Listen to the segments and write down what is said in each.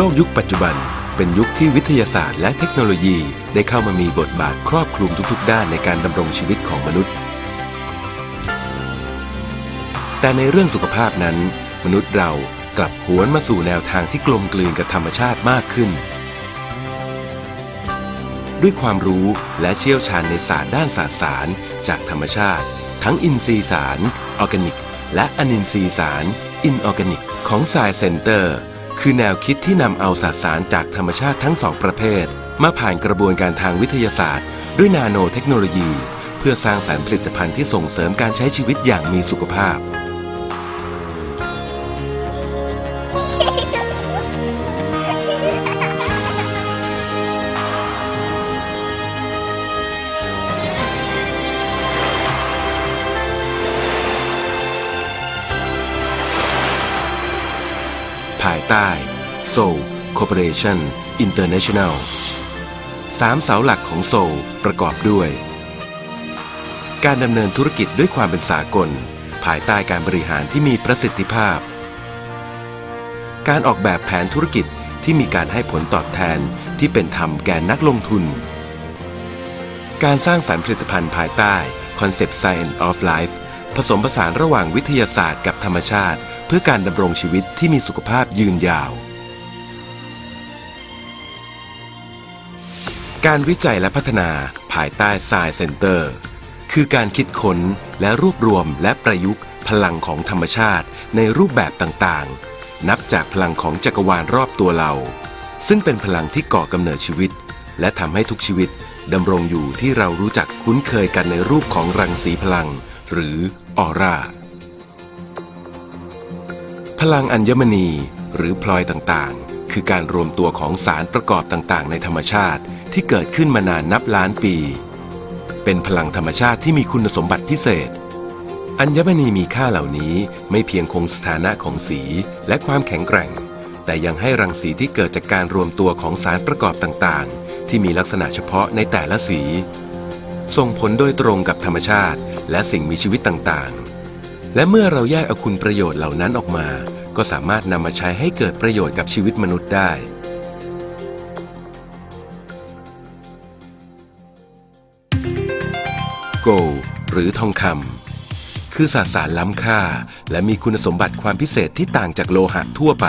โลกยุคปัจจุบัน เป็นยุคที่วิทยาศาสตร์และเทคโนโลยี ได้เข้ามามีบทบาทครอบคลุมทุกๆ ด้านในการดำรงชีวิตของมนุษย์ แต่ในเรื่องสุขภาพนั้น มนุษย์เรากลับหวนมาสู่แนวทางที่กลมกลืนกับธรรมชาติมากขึ้น ด้วยความรู้และเชี่ยวชาญในศาสตร์ด้านสสารจากธรรมชาติ ทั้งอินทรีย์สาร ออร์แกนิก และอนินทรีย์สาร อินออร์แกนิก ของสายเซ็นเตอร์ คือแนวคิดที่นำเอาสสารจากธรรมชาติทั้งสองประเภท มาผ่านกระบวนการทางวิทยาศาสตร์ ด้วยนาโนเทคโนโลยี เพื่อสร้างสารรค์ผลิตภัณฑ์ที่ส่งเสริมการใช้ชีวิตอย่างมีสุขภาพ ภายใต้ Soul Corporation International สามเสาหลักของโซลประกอบด้วย การดำเนินธุรกิจด้วยความเป็นสากล ภายใต้การบริหารที่มีประสิทธิภาพ การออกแบบแผนธุรกิจที่มีการให้ผลตอบแทนที่เป็นธรรมแก่นักลงทุน การสร้างสรรค์ผลิตภัณฑ์ภายใต้ Concept Science of Life ผสมผสานระหว่างวิทยาศาสตร์กับธรรมชาติ เพื่อการดำรงชีวิตที่มีสุขภาพยืนยาว การวิจัยและพัฒนาภายใต้ Science Center คือการคิดค้นและรวบรวมและประยุกต์ พลังของธรรมชาติในรูปแบบต่างๆ นับจากพลังของจักรวาลรอบตัวเรา ซึ่งเป็นพลังที่ก่อกำเนิดชีวิต และทำให้ทุกชีวิตดำรงอยู่ที่เรารู้จักคุ้นเคยกันในรูปของรังสีพลัง หรือ ออร่า พลังอัญมณีหรือพลอยต่างๆ คือการรวมตัวของสารประกอบต่างๆ ในธรรมชาติที่เกิดขึ้นมานานนับล้านปี เป็นพลังธรรมชาติที่มีคุณสมบัติพิเศษ อัญมณีมีค่าเหล่านี้ไม่เพียงคงสถานะของสีและความแข็งแกร่ง แต่ยังให้รังสีที่เกิดจากการรวมตัวของสารประกอบต่างๆ ที่มีลักษณะเฉพาะในแต่ละสี ส่งผลโดยตรงกับธรรมชาติ และสิ่งมีชีวิตต่างๆ และเมื่อเราแยกเอาคุณประโยชน์เหล่านั้นออกมา ก็สามารถนำมาใช้ให้เกิดประโยชน์กับชีวิตมนุษย์ได้โกลหรือทองคำคือสสารล้ำค่า และมีคุณสมบัติความพิเศษที่ต่างจากโลหะทั่วไป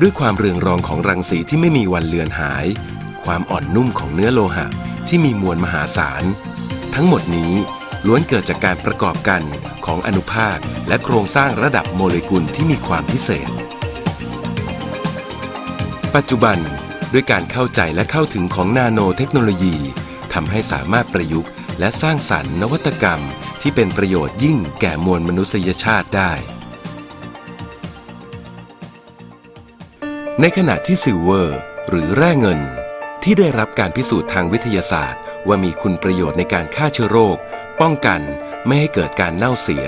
ด้วยความเรืองรองของรังสีที่ไม่มีวันเลือนหาย ความอ่อนนุ่มของเนื้อโลหะ ที่มีมวลมหาศาล ทั้งหมดนี้ล้วนเกิดจากการประกอบกันของอนุภาคและโครงสร้างระดับโมเลกุลที่มีความพิเศษ ปัจจุบันด้วยการเข้าใจและเข้าถึงของนาโนเทคโนโลยีทำให้สามารถประยุกต์ และสร้างสรรค์นวัตกรรมที่เป็นประโยชน์ยิ่งแก่มวลมนุษยชาติได้ ในขณะที่ซิลเวอร์ หรือแร่เงิน ที่ได้รับการพิสูจน์ทางวิทยาศาสตร์ ว่ามีคุณประโยชน์ในการฆ่าเชื้อโรค ป้องกันไม่ให้เกิดการเน่าเสีย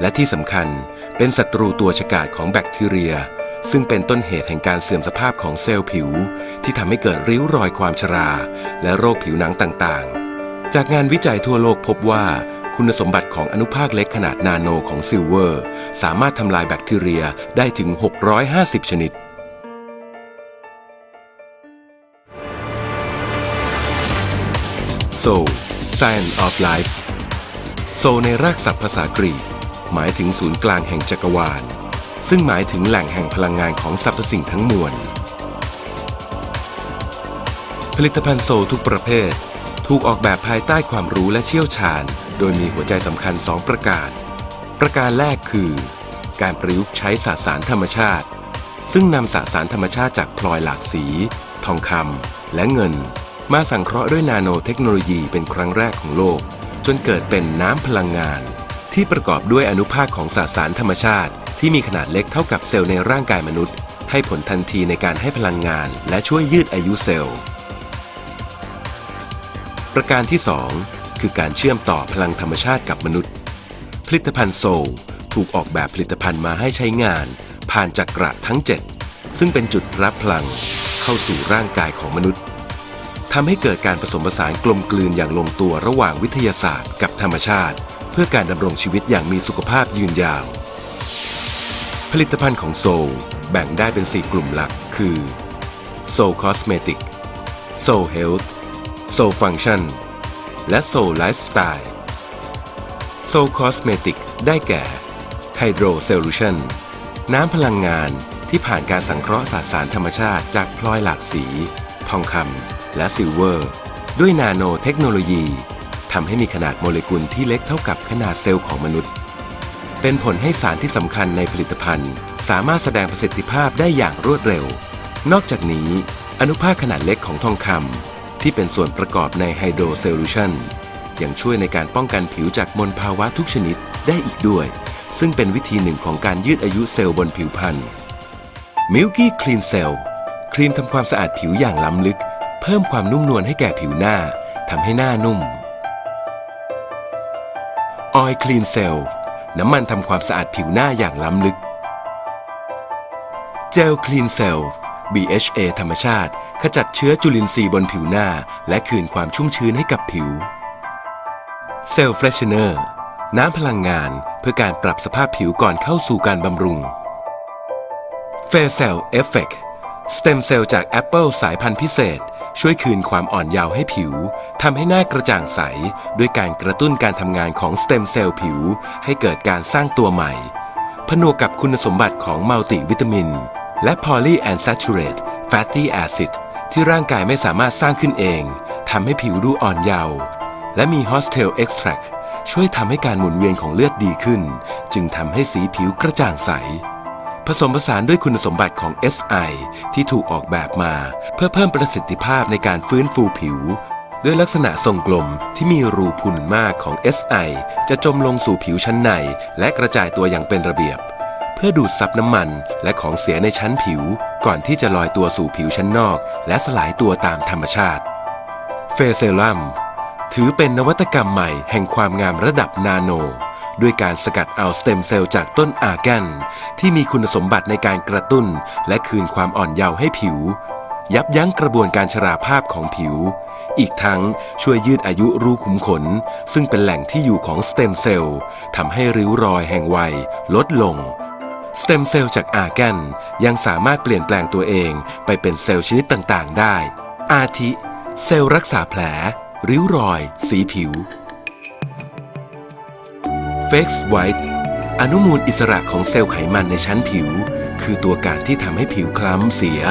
และที่สำคัญเป็นศัตรูตัวฉกาจของแบคทีเรีย ซึ่งเป็นต้นเหตุแห่งการเสื่อมสภาพของเซลล์ผิว ที่ทำให้เกิดริ้วรอยความชรา และโรคผิวหนังต่างๆ จากงานวิจัยทั่วโลกพบว่าคุณสมบัติของอนุภาคเล็กขนาดนาโนของซิลเวอร์ สามารถทำลายแบคทีเรียได้ถึง 650 ชนิด Soul Science of Life โซในรากศัพท์ภาษากรีก หมายถึงศูนย์กลางแห่งจักรวาล ซึ่งหมายถึงแหล่งแห่งพลังงานของสรรพสิ่งทั้งมวล ผลิตภัณฑ์โซทุกประเภท ถูกออกแบบภายใต้ความรู้และเชี่ยวชาญ โดยมีหัวใจสำคัญ 2 ประการ ประการแรกคือ การประยุกต์ใช้สสารธรรมชาติ ซึ่งนำสสารธรรมชาติจากพลอยหลากสี ทองคำและเงิน มาสังเคราะห์ด้วยนาโนเทคโนโลยีเป็นครั้งแรกของโลก จนเกิดเป็นน้ำพลังงาน ที่ประกอบด้วยอนุภาคของสสารธรรมชาติ ที่มีขนาดเล็กเท่ากับเซลล์ในร่างกายมนุษย์ ให้ผลทันทีในการให้พลังงาน และช่วยยืดอายุเซลล์ ประการที่ 2 คือการเชื่อมต่อพลังธรรมชาติกับมนุษย์ ผลิตภัณฑ์โซลถูกออกแบบผลิตภัณฑ์มาให้ใช้งาน ผ่านจักระทั้ง 7 ซึ่งเป็นจุดรับพลัง เข้าสู่ร่างกายของมนุษย์ ทำให้เกิดการผสมผสานกลมกลืนอย่างลงตัวระหว่างวิทยาศาสตร์กับธรรมชาติ เพื่อการดำรงชีวิตอย่างมีสุขภาพยืนยาว ผลิตภัณฑ์ของโซลแบ่งได้เป็น 4 กลุ่มหลัก คือ Soul Cosmetic Soul Health Soul Function และ Soul Lifestyle Soul Cosmetic ได้แก่ Hydro Solution น้ำพลังงานที่ผ่านการสังเคราะห์สสารธรรมชาติจากพลอยหลากสี ทองคำ และซิลเวอร์ ด้วยนาโนเทคโนโลยีทำให้มีขนาดโมเลกุลที่เล็กเท่ากับขนาดเซลล์ของมนุษย์ เป็นผลให้สารที่สำคัญในผลิตภัณฑ์ สามารถแสดงประสิทธิภาพได้อย่างรวดเร็ว นอกจากนี้ อนุภาคขนาดเล็กของทองคำที่เป็นส่วนประกอบในไฮโดรเซลูชันยังช่วยในการป้องกันผิวจากมลภาวะทุกชนิดได้อีกด้วย ซึ่งเป็นวิธีหนึ่งของการยืดอายุเซลล์บนผิวพรรณ Milky Clean Cell ครีมทำความสะอาดผิวอย่างล้ำลึก เพิ่มความนุ่มนวลให้แก่ผิวหน้าทำให้หน้านุ่ม Oil Clean Cell น้ำมันทำความสะอาดผิวหน้าอย่างล้ำลึก Gel Clean Cell BHA ธรรมชาติ ขจัดเชื้อจุลินทรีย์บนผิวหน้า และคืนความชุ่มชื้นให้กับผิว Cell Freshener น้ำพลังงานเพื่อการปรับสภาพผิวก่อนเข้าสู่การบำรุง Fair Cell Effect สเต็มเซลล์จากแอปเปิลสายพันธุ์พิเศษ ช่วยคืนความอ่อนเยาว์ให้ผิวทำให้หน้ากระจ่างใส ด้วยการกระตุ้นการทำงานของสเต็มเซลล์ผิว ให้เกิดการสร้างตัวใหม่ ผนวกกับคุณสมบัติของมัลติวิตามิน และ Poly and Saturate Fatty Acid ที่ร่างกายไม่สามารถสร้างขึ้นเองทำให้ผิวดูอ่อนเยาว์และมี Hostel Extract ช่วยทำให้การหมุนเวียนของเลือดดีขึ้น จึงทำให้สีผิวกระจ่างใส ผสมผสานด้วยคุณสมบัติของ SI ที่ถูกออกแบบมา เพื่อเพิ่มประสิทธิภาพในการฟื้นฟูผิว ด้วยลักษณะทรงกลมที่มีรูพุนมากของ SI จะจมลงสู่ผิวชั้นใน และกระจายตัวอย่างเป็นระเบียบ เพื่อดูดซับน้ำมันและของเสียในชั้นผิว ก่อนที่จะลอยตัวสู่ผิวชั้นนอก และสลายตัวตามธรรมชาติเฟเซลัมถือเป็นนวัตกรรมใหม่แห่งความงามระดับนาโน ด้วยการสกัดเอาสเต็มเซลล์จากต้นอาแกนที่มีคุณสมบัติในการกระตุ้น และคืนความอ่อนเยาว์ให้ผิว ยับยั้งกระบวนการชราภาพของผิว อีกทั้งช่วยยืดอายุรูขุมขน ซึ่งเป็นแหล่งที่อยู่ของสเต็มเซลล์ทำให้ริ้วรอยแห่งวัยลดลงสเต็มเซลล์จากอาแกนยังสามารถเปลี่ยนแปลงตัวเองไปเป็นเซลล์ชนิดต่าง ๆ ได้ อาทิ เซลล์รักษาแผล ริ้วรอย สีผิว เฟกซ์ไวท์อนุมูลอิสระของเซลล์ไขมันในชั้นผิว คือตัวการที่ทำให้ผิวคล้ำเสีย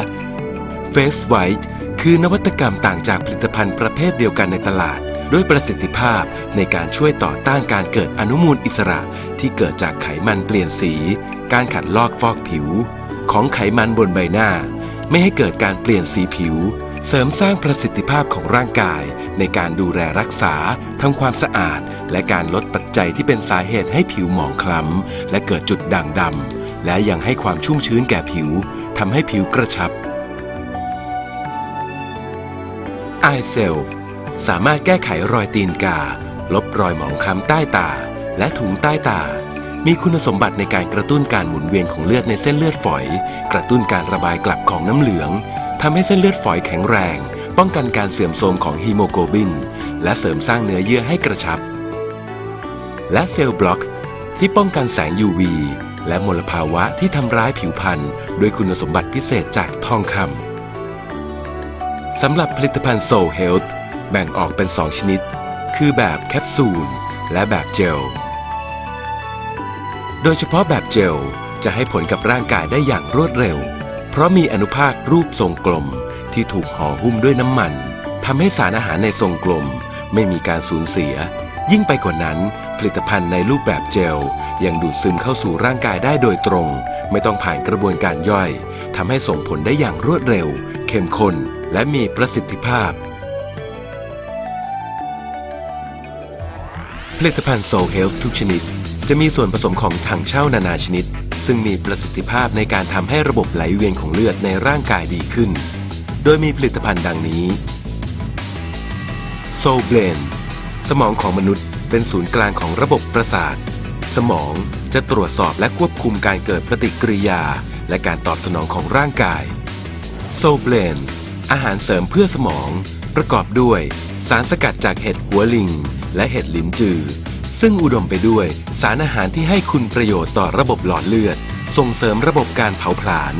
เฟสไวท์คือนวัตกรรมต่างจากผลิตภัณฑ์ประเภทเดียวกันในตลาด ด้วยประสิทธิภาพในการช่วยต่อต้านการเกิดอนุมูลอิสระที่เกิดจากไขมันเปลี่ยนสี การขัดลอกฟอกผิว ของไขมันบนใบหน้า ไม่ให้เกิดการเปลี่ยนสีผิว เสริมสร้างประสิทธิภาพของร่างกาย ในการดูแลรักษาทำความสะอาด และการลดปัจจัยที่เป็นสาเหตุให้ผิวหมองคล้ำ และเกิดจุดด่างดำ และยังให้ความชุ่มชื้นแก่ผิวทำให้ผิวกระชับ i c e l สามารถแก้ไขรอยตีนกา ลบรอยหมองคล้ำใต้ตา และถุงใต้ตา มีคุณสมบัติในการกระตุ้นการหมุนเวียนของเลือดในเส้นเลือดฝอย กระตุ้นการระบายกลับของน้ำเหลือง ทำให้เส้นเลือดฝอยแข็งแรง ป้องกันการเสื่อมโทรมของฮีโมโกลบิน และเสริมสร้างเนื้อเยื่อให้กระชับ และเซลล์บล็อก ที่ป้องกันแสง UV และมลภาวะที่ทำร้ายผิวพรรณด้วยคุณสมบัติพิเศษจากทองคำสำหรับผลิตภัณฑ์ Soul Health แบ่งออกเป็น 2 ชนิด คือแบบแคปซูล และแบบเจล โดยเฉพาะแบบเจลจะให้ผลกับร่างกายได้อย่างรวดเร็ว เพราะมีอนุภาครูปทรงกลมที่ถูกห่อหุ้มด้วยน้ำมันทำให้สารอาหารในทรงกลม ไม่มีการสูญเสีย ยิ่งไปกว่านั้น ผลิตภัณฑ์ในรูปแบบเจล ยังดูดซึมเข้าสู่ร่างกายได้โดยตรง ไม่ต้องผ่านกระบวนการย่อยทำให้ส่งผลได้อย่างรวดเร็ว เข้มข้นและมีประสิทธิภาพ ผลิตภัณฑ์ Soul Health ทุกชนิด จะมีส่วนผสมของถังเช่านานาชนิด ซึ่งมีประสิทธิภาพในการทำให้ระบบไหลเวียนของเลือดในร่างกายดีขึ้น โดยมีผลิตภัณฑ์ดังนี้ Soul Blend สมองของมนุษย์เป็นศูนย์กลางของระบบประสาท สมองจะตรวจสอบและควบคุมการเกิดปฏิกิริยา และการตอบสนองของร่างกาย Soul Blend อาหารเสริมเพื่อสมอง ประกอบด้วย สารสกัดจากเห็ดหัวลิง และเห็ดลิ้นจือ ซึ่งอุดมไปด้วยสารอาหารที่ให้คุณประโยชน์ต่อระบบหลอดเลือด ส่งเสริมระบบการเผาผลาญ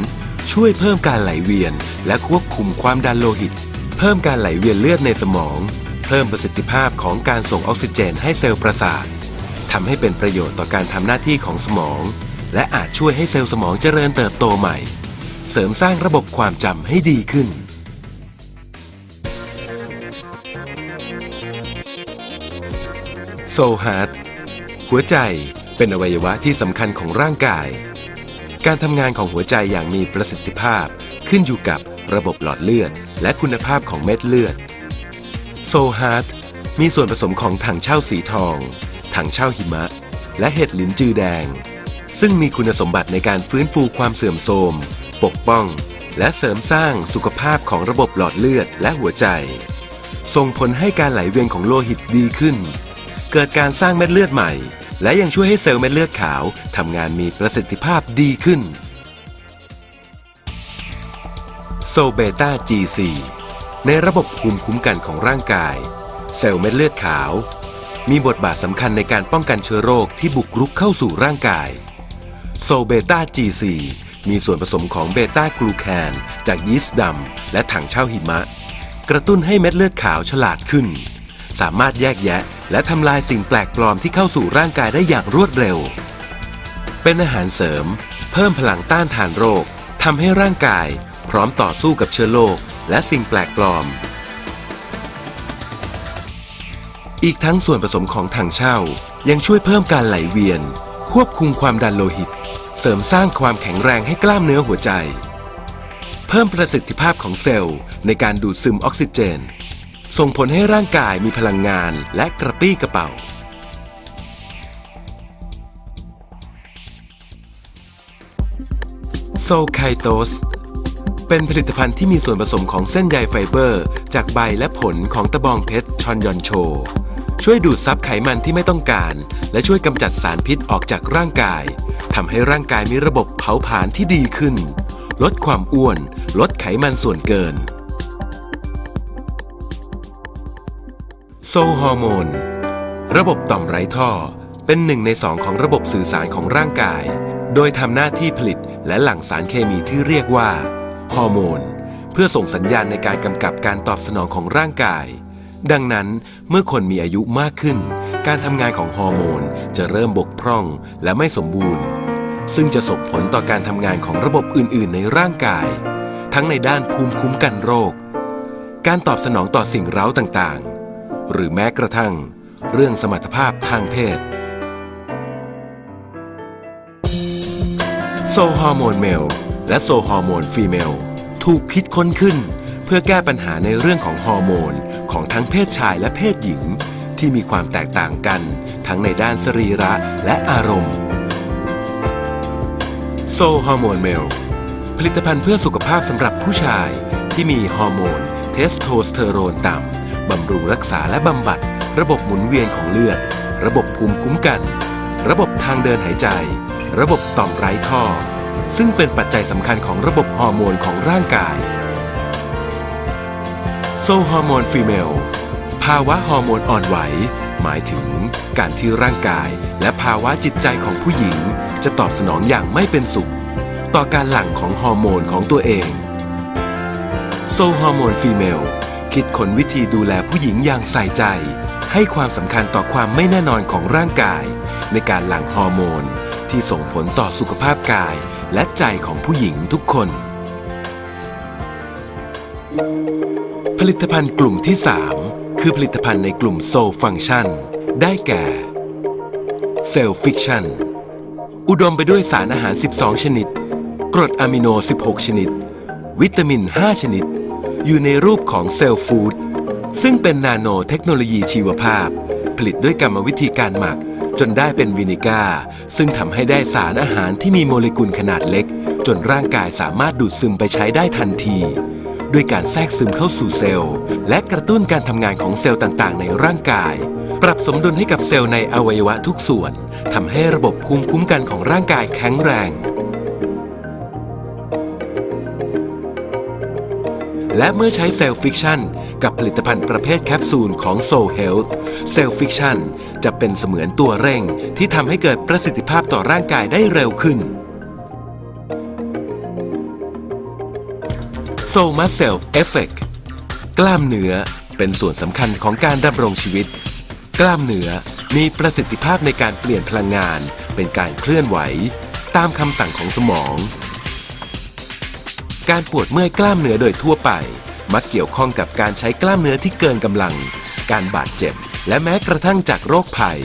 ช่วยเพิ่มการไหลเวียน และควบคุมความดันโลหิต เพิ่มการไหลเวียนเลือดในสมอง เพิ่มประสิทธิภาพของการส่งออกซิเจนให้เซลล์ประสาททำให้เป็นประโยชน์ต่อการทำหน้าที่ของสมอง และอาจช่วยให้เซลล์สมองเจริญเติบโตใหม่ เสริมสร้างระบบความจำให้ดีขึ้น โซฮาร์ t หัวใจเป็นอวัยวะที่สำคัญของร่างกาย การทำงานของหัวใจอย่างมีประสิทธิภาพขึ้นอยู่กับระบบหลอดเลือด และคุณภาพของเม็ดเลือดโซฮาร์ t มีส่วนผสมของถังเช่าสีทอง ถังเช่าหิมะ และเห็ดหลินจือแดง ซึ่งมีคุณสมบัติในการฟื้นฟูความเสื่อมโทรม ปกป้อง และเสริมสร้างสุขภาพของระบบหลอดเลือดและหัวใจ ส่งผลให้การไหลเวียนของโลหิตดีขึ้น เกิดการสร้างเม็ดเลือดใหม่ และยังช่วยให้เซลล์เม็ดเลือดขาวทำงานมีประสิทธิภาพดีขึ้นโซเบต้า G4 ในระบบภูมิคุ้มกันของร่างกาย เซลล์เม็ดเลือดขาว มีบทบาทสำคัญในการป้องกันเชื้อโรคที่บุกรุกเข้าสู่ร่างกายโซเบต้า G4 มีส่วนผสมของเบต้ากลูแคนจากยีสต์ดำและถังเช่าหิมะ กระตุ้นให้เม็ดเลือดขาวฉลาดขึ้น สามารถแยกแยะ และทำลายสิ่งแปลกปลอมที่เข้าสู่ร่างกายได้อย่างรวดเร็ว เป็นอาหารเสริม เพิ่มพลังต้านทานโรคทำให้ร่างกาย พร้อมต่อสู้กับเชื้อโรคและสิ่งแปลกปลอม อีกทั้งส่วนผสมของถังเช่า ยังช่วยเพิ่มการไหลเวียน ควบคุมความดันโลหิต เสริมสร้างความแข็งแรงให้กล้ามเนื้อหัวใจ เพิ่มประสิทธิภาพของเซลล์ในการดูดซึมออกซิเจน ส่งผลให้ร่างกายมีพลังงานและกระปรี้กระเป๋า โซไคโตสเป็นผลิตภัณฑ์ที่มีส่วนผสมของเส้นใยไฟเบอร์ จากใบและผลของตะบองเพชรชอนยอนโช ช่วยดูดซับไขมันที่ไม่ต้องการ และช่วยกำจัดสารพิษออกจากร่างกายทำให้ร่างกายมีระบบเผาผลาญที่ดีขึ้น ลดความอ้วน ลดไขมันส่วนเกิน โซฮอร์โมน ระบบต่อมไร้ท่อ เป็นหนึ่งในสองของระบบสื่อสารของร่างกาย โดยทำหน้าที่ผลิตและหลั่งสารเคมีที่เรียกว่าฮอร์โมน เพื่อส่งสัญญาณในการกำกับการตอบสนองของร่างกาย ดังนั้นเมื่อคนมีอายุมากขึ้น การทำงานของฮอร์โมนจะเริ่มบกพร่องและไม่สมบูรณ์ ซึ่งจะส่งผลต่อการทำงานของระบบอื่น ๆ ในร่างกาย ทั้งในด้านภูมิคุ้มกันโรค การตอบสนองต่อสิ่งเร้าต่างๆ หรือแม้กระทั่ง เรื่องสมรรถภาพทางเพศ โซฮอร์โมนเมลและโซฮอร์โมนฟีเมลถูกคิดค้นขึ้น เพื่อแก้ปัญหาในเรื่องของฮอร์โมนของทั้งเพศชายและเพศหญิง ที่มีความแตกต่างกัน ทั้งในด้านสรีระและอารมณ์โซฮอร์โมนเมลผลิตภัณฑ์เพื่อสุขภาพสำหรับผู้ชายที่มีฮอร์โมน เทสโทสเตอโรนต่ำ บำรุงรักษาและบำบัด ระบบหมุนเวียนของเลือด ระบบภูมิคุ้มกัน ระบบทางเดินหายใจ ระบบต่อมไร้ท่อ ซึ่งเป็นปัจจัยสำคัญของระบบฮอร์โมนของร่างกายโซฮอร์โมนฟีเมลภาวะฮอร์โมนอ่อนไหว หมายถึงการที่ร่างกายและภาวะจิตใจของผู้หญิง จะตอบสนองอย่างไม่เป็นสุข ต่อการหลั่งของฮอร์โมนของตัวเองโซฮอร์โมนฟีเมล คิดค้นวิธีดูแลผู้หญิงอย่างใส่ใจ ให้ความสำคัญต่อความไม่แน่นอนของร่างกาย ในการหลั่งฮอร์โมน ที่ส่งผลต่อสุขภาพกายและใจของผู้หญิงทุกคน ผลิตภัณฑ์กลุ่มที่ 3 คือผลิตภัณฑ์ในกลุ่มโซฟังชันได้แก่เซลฟิ c ชันอุดมไปด้วยสารอาหาร 12 ชนิด กรดอะมิโน 16 ชนิด วิตามิน 5 ชนิด อยู่ในรูปของเซลล์ฟู้ดซึ่งเป็นนาโนเทคโนโลยีชีวภาพ ผลิตด้วยกรรมวิธีการหมัก จนได้เป็นวินิก้า ซึ่งทำให้ได้สารอาหารที่มีโมเลกุลขนาดเล็ก จนร่างกายสามารถดูดซึมไปใช้ได้ทันที ด้วยการแทรกซึมเข้าสู่เซลล์ และกระตุ้นการทำงานของเซลล์ต่างๆ ในร่างกาย ปรับสมดุลให้กับเซลล์ในอวัยวะทุกส่วนทำให้ระบบภูมิคุ้มกันของร่างกายแข็งแรง และเมื่อใช้เซลล์ฟิกชันกับผลิตภัณฑ์ประเภทแคปซูลของ Soul Health เซลล์ฟิกชันจะเป็นเสมือนตัวเร่งที่ทำให้เกิดประสิทธิภาพต่อร่างกายได้เร็วขึ้น Soul Muscle Effect กล้ามเนื้อเป็นส่วนสำคัญของการดำรงชีวิต กล้ามเนื้อมีประสิทธิภาพในการเปลี่ยนพลังงาน เป็นการเคลื่อนไหว ตามคำสั่งของสมอง การปวดเมื่อยกล้ามเนื้อโดยทั่วไป มักเกี่ยวข้องกับการใช้กล้ามเนื้อที่เกินกำลัง การบาดเจ็บ และแม้กระทั่งจากโรคภัย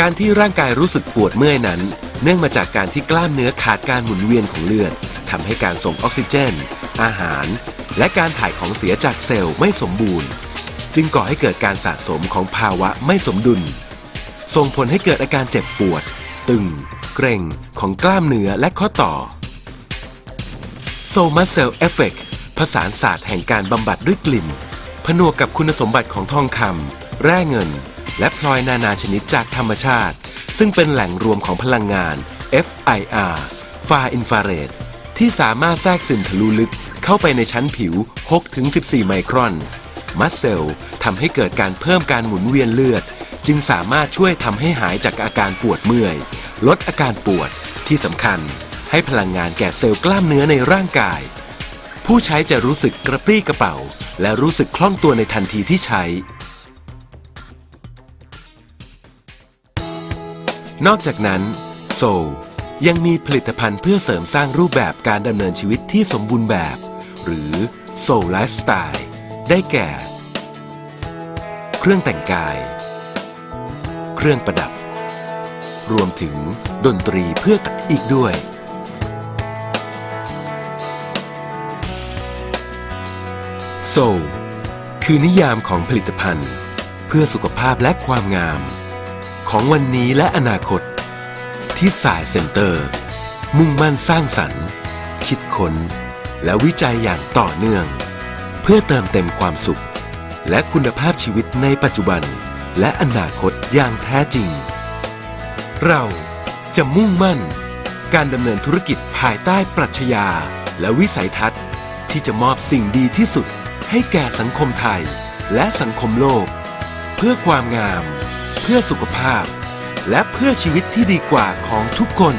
การที่ร่างกายรู้สึกปวดเมื่อยนั้น เนื่องมาจากการที่กล้ามเนื้อขาดการหมุนเวียนของเลือดทำให้การส่งออกซิเจน อาหาร และการถ่ายของเสียจากเซลล์ไม่สมบูรณ์ จึงก่อให้เกิดการสะสมของภาวะไม่สมดุล ส่งผลให้เกิดอาการเจ็บปวด ตึง เกร็งของกล้ามเนื้อและข้อต่อ โซมาเซลเอฟเฟกผสานศาสตร์แห่งการบำบัดด้วยกลิ่น ผนวกกับคุณสมบัติของทองคำแร่เงิน และพลอยนานาชนิดจากธรรมชาติ ซึ่งเป็นแหล่งรวมของพลังงาน FIR Far Infrared ที่สามารถแทรกซึมทะลุลึกเข้าไปในชั้นผิว 6-14 ไมครอน มัสเซลทำให้เกิดการเพิ่มการหมุนเวียนเลือด จึงสามารถช่วยทำให้หายจากอาการปวดเมื่อย ลดอาการปวดที่สำคัญ ให้พลังงานแก่เซลล์กล้ามเนื้อในร่างกาย ผู้ใช้จะรู้สึกกระปรี้กระเป๋า และรู้สึกคล่องตัวในทันทีที่ใช้ นอกจากนั้น โซลยังมีผลิตภัณฑ์เพื่อเสริมสร้างรูปแบบการดำเนินชีวิตที่สมบูรณ์แบบ หรือโซลไลฟ์สไตล์ได้แก่ เครื่องแต่งกาย เครื่องประดับ รวมถึงดนตรีเพื่ออีกด้วย โซลคือนิยามของผลิตภัณฑ์ เพื่อสุขภาพและความงาม ของวันนี้และอนาคต ที่สายเซ็นเตอร์ มุ่งมั่นสร้างสรรค์ คิดค้น และวิจัยอย่างต่อเนื่อง เพื่อเติมเต็มความสุข และคุณภาพชีวิตในปัจจุบัน และอนาคตอย่างแท้จริง เราจะมุ่งมั่น การดำเนินธุรกิจภายใต้ปรัชญาและวิสัยทัศน์ ที่จะมอบสิ่งดีที่สุด ให้แก่สังคมไทยและสังคมโลก เพื่อความงาม เพื่อสุขภาพ และเพื่อชีวิตที่ดีกว่าของทุกคน